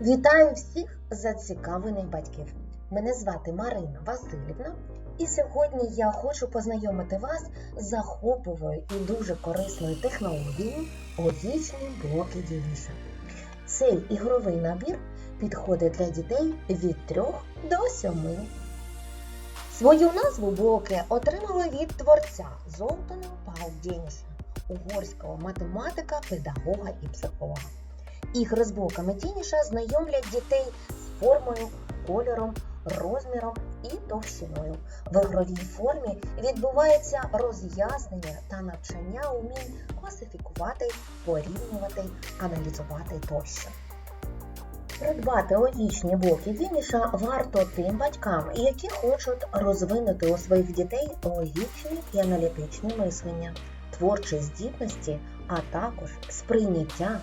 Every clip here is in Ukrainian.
Вітаю всіх зацікавлених батьків. Мене звати Марина Васильівна, і сьогодні я хочу познайомити вас з захопливою і дуже корисною технологією логічні блоки Дініса. Цей ігровий набір підходить для дітей від 3 до 7. Свою назву блоки отримали від творця Золтана Пау Дєніша, угорського математика, педагога і психолога. Ігри з блоками знайомлять дітей з формою, кольором, розміром і товщиною. В ігровій формі відбувається роз'яснення та навчання умінь класифікувати, порівнювати, аналізувати тощо. Придбати логічні блоки Дініша варто тим батькам, які хочуть розвинути у своїх дітей логічні і аналітичні мислення, творчі здібності, а також сприйняття,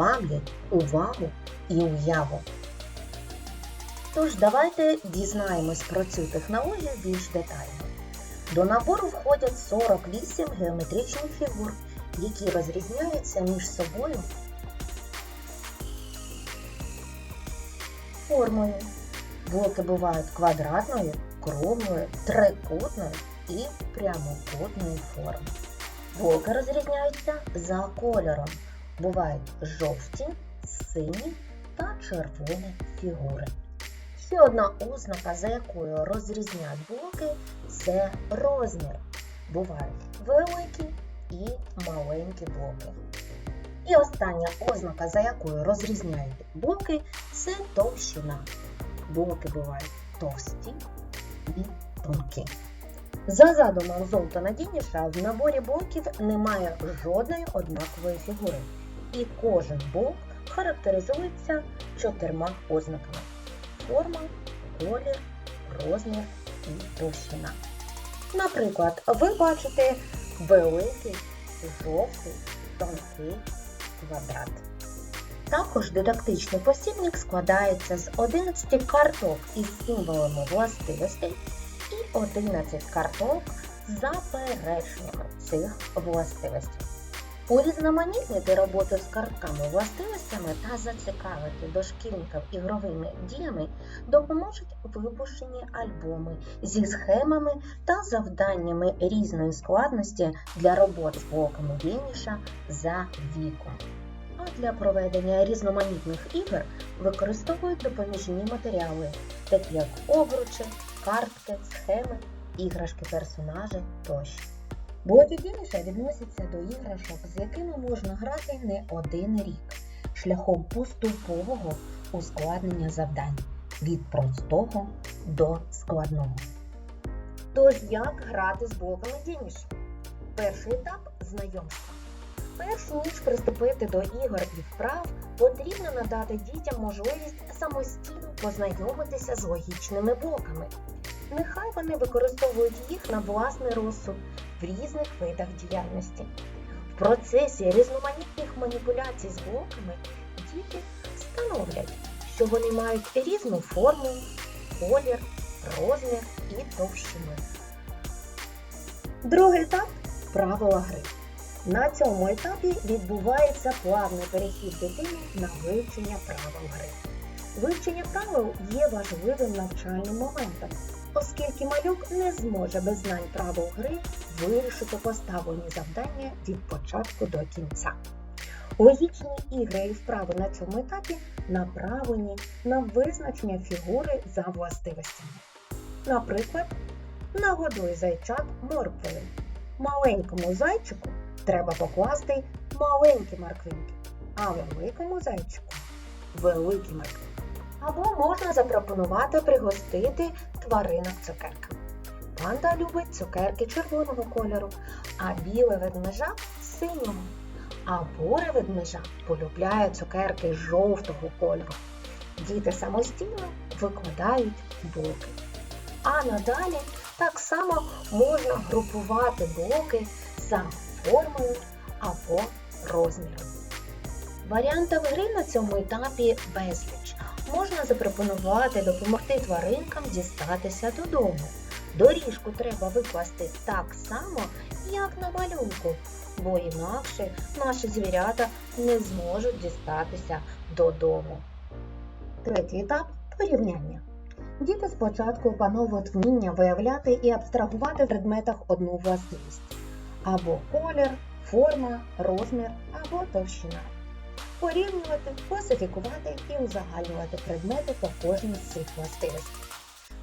пам'ять, увагу і уяву. Тож давайте дізнаємось про цю технологію більш детально. До набору входять 48 геометричних фігур, які розрізняються між собою формою. Блоки бувають квадратної, круглої, трикутної і прямокутної форми. Блоки розрізняються за кольором. Бувають жовті, сині та червоні фігури. Ще одна ознака, за якою розрізняють блоки, це розмір. Бувають великі і маленькі блоки. І остання ознака, за якою розрізняють блоки, це товщина. Блоки бувають товсті і тонкі. За задумом Золтана Дініша в наборі блоків немає жодної однакової фігури, і кожен блок характеризується чотирма ознаками: форма, колір, розмір і товщина. Наприклад, ви бачите великий, жовтий, тонкий квадрат. Також дидактичний посібник складається з 11 карток із символами властивостей і 11 карток з запереченнями цих властивостей. Урізноманітнити роботу з картками властивостями та зацікавити дошкільників ігровими діями допоможуть випущені альбоми зі схемами та завданнями різної складності для робот з блоками Вініша за віком. А для проведення різноманітних ігор використовують допоміжні матеріали, такі як обручі, картки, схеми, іграшки персонажі тощо. Блоки Дініша відносяться до іграшок, з якими можна грати не один рік, шляхом поступового ускладнення завдань від простого до складного. Тож як грати з блоками Дініша? Перший етап знайомства. Перш ніж приступити до ігор і вправ, потрібно надати дітям можливість самостійно познайомитися з логічними блоками. Нехай вони використовують їх на власний розсуд в різних видах діяльності. В процесі різноманітних маніпуляцій з блоками діти встановлять, що вони мають різну форму, колір, розмір і товщину. Другий етап правила гри. На цьому етапі відбувається плавний перехід дитини на вивчення правил гри. Вивчення правил є важливим навчальним моментом, оскільки малюк не зможе без знань правил гри вирішити поставлені завдання від початку до кінця. Логічні ігри і вправи на цьому етапі направлені на визначення фігури за властивостями. Наприклад, нагодуй зайчат морквою. Маленькому зайчику треба покласти маленькі морквинки, а великому зайчику великі морквинки. Або можна запропонувати пригостити тваринок цукерками. Панда любить цукерки червоного кольору, а біле ведмежа синього. А буре ведмежа полюбляє цукерки жовтого кольору. Діти самостійно викладають блоки. А надалі так само можна групувати блоки за формою або розміром. Варіантів гри на цьому етапі безліч. Можна запропонувати допомогти тваринкам дістатися додому. Доріжку треба викласти так само, як на малюнку, бо інакше наші звірята не зможуть дістатися додому. Третій етап порівняння. Діти спочатку опановують вміння виявляти і абстрагувати в предметах одну властивість або колір, форма, розмір або товщина. Порівнювати, класифікувати і узагальнювати предмети по кожній з цих властивостей.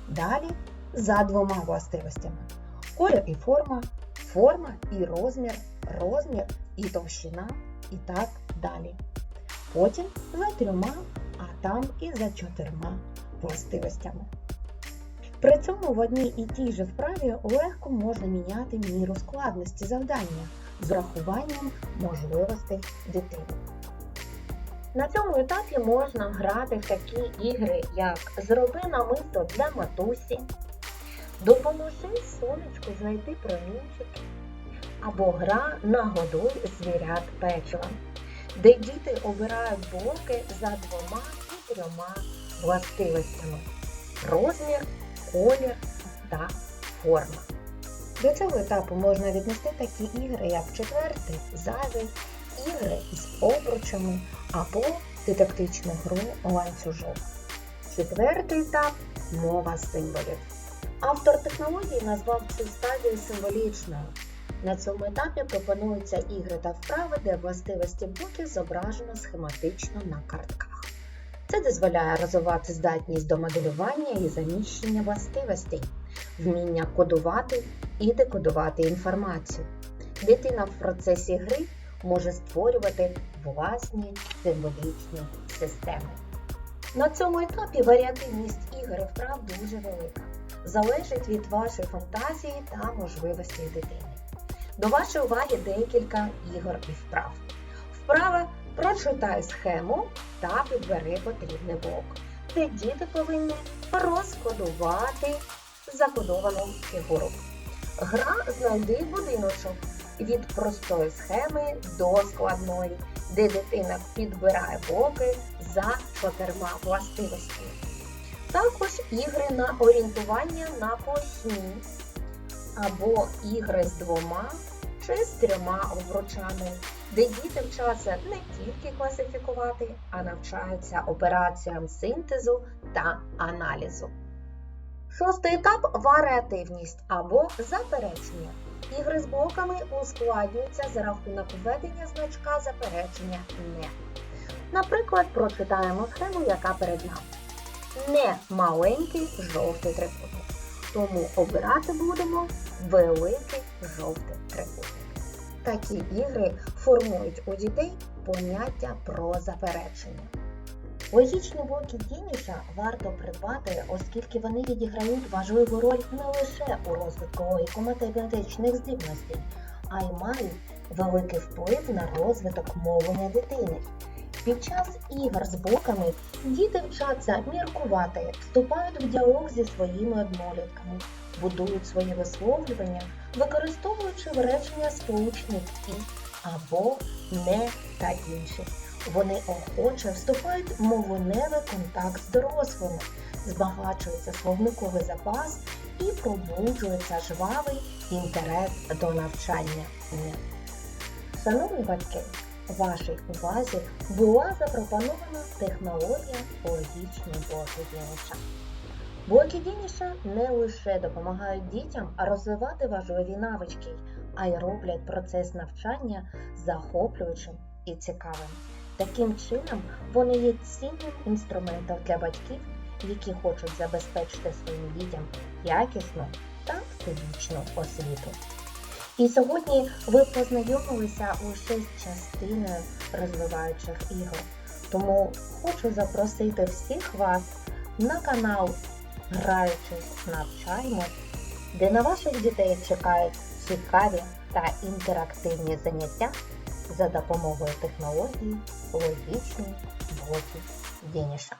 Далі за двома властивостями: колір і форма, форма і розмір, розмір і товщина, і так далі. Потім за трьома, а там і за чотирма властивостями. При цьому в одній і тій же вправі легко можна міняти міру складності завдання з урахуванням можливостей дитини. На цьому етапі можна грати в такі ігри, як Зроби намисто для матусі, Допоможи сонечку знайти промінчики або гра Нагодуй звірят печивом, де діти обирають блоки за двома і трьома властивостями розмір, колір та форма. До цього етапу можна віднести такі ігри, як четвертий зайвий, ігри із обручами або дидактичну гру ланцюжок. Четвертий етап мова символів. Автор технології назвав цю стадію символічною. На цьому етапі пропонуються ігри та вправи, де властивості блоків зображено схематично на картках. Це дозволяє розвивати здатність до моделювання і заміщення властивостей, вміння кодувати і декодувати інформацію. Дитина в процесі гри може створювати власні символічні системи. На цьому етапі варіативність ігор вправ дуже велика. Залежить від вашої фантазії та можливостей дитини. До вашої уваги декілька ігор і вправ. Вправа прочитай схему та підбери потрібний блок, де діти повинні розкодувати закодовану фігуру. Гра знайди будиночок від простої схеми до складної, де дитина підбирає блоки за чотирма властивостями. Також ігри на орієнтування на площині або ігри з двома чи з трьома обручами, де діти вчаться не тільки класифікувати, а навчаються операціям синтезу та аналізу. Шостий етап варіативність або заперечення. Ігри з блоками ускладнюються за рахунок введення значка заперечення не. Наприклад, прочитаємо схему, яка перед нами. Не маленький жовтий трикутник. Тому обирати будемо великий жовтий трикутник. Такі ігри формують у дітей поняття про заперечення. Логічні блоки Дініша варто придбати, оскільки вони відіграють важливу роль не лише у розвитку логіко-математичних здібностей, а й мають великий вплив на розвиток мовлення дитини. Під час ігор з блоками діти вчаться міркувати, вступають в діалог зі своїми однолітками, будують свої висловлювання, використовуючи в речення сполучник і або не та інші. Вони охоче вступають в мовленевий контакт з дорослими, збагачується словниковий запас і пробуджується жвавий інтерес до навчання. Шановні батьки, вашій увазі була запропонована технологія логічної блоки Дініша. Блоки Дініша не лише допомагають дітям розвивати важливі навички, а й роблять процес навчання захоплюючим і цікавим. Таким чином, вони є цінним інструментом для батьків, які хочуть забезпечити своїм дітям якісну та всебічну освіту. І сьогодні ви познайомилися лише з частиною розвиваючих ігор. Тому хочу запросити всіх вас на канал Граючись навчаємось, де на ваших дітей чекають цікаві та інтерактивні заняття за допомогою технології логічних блоків Дініша.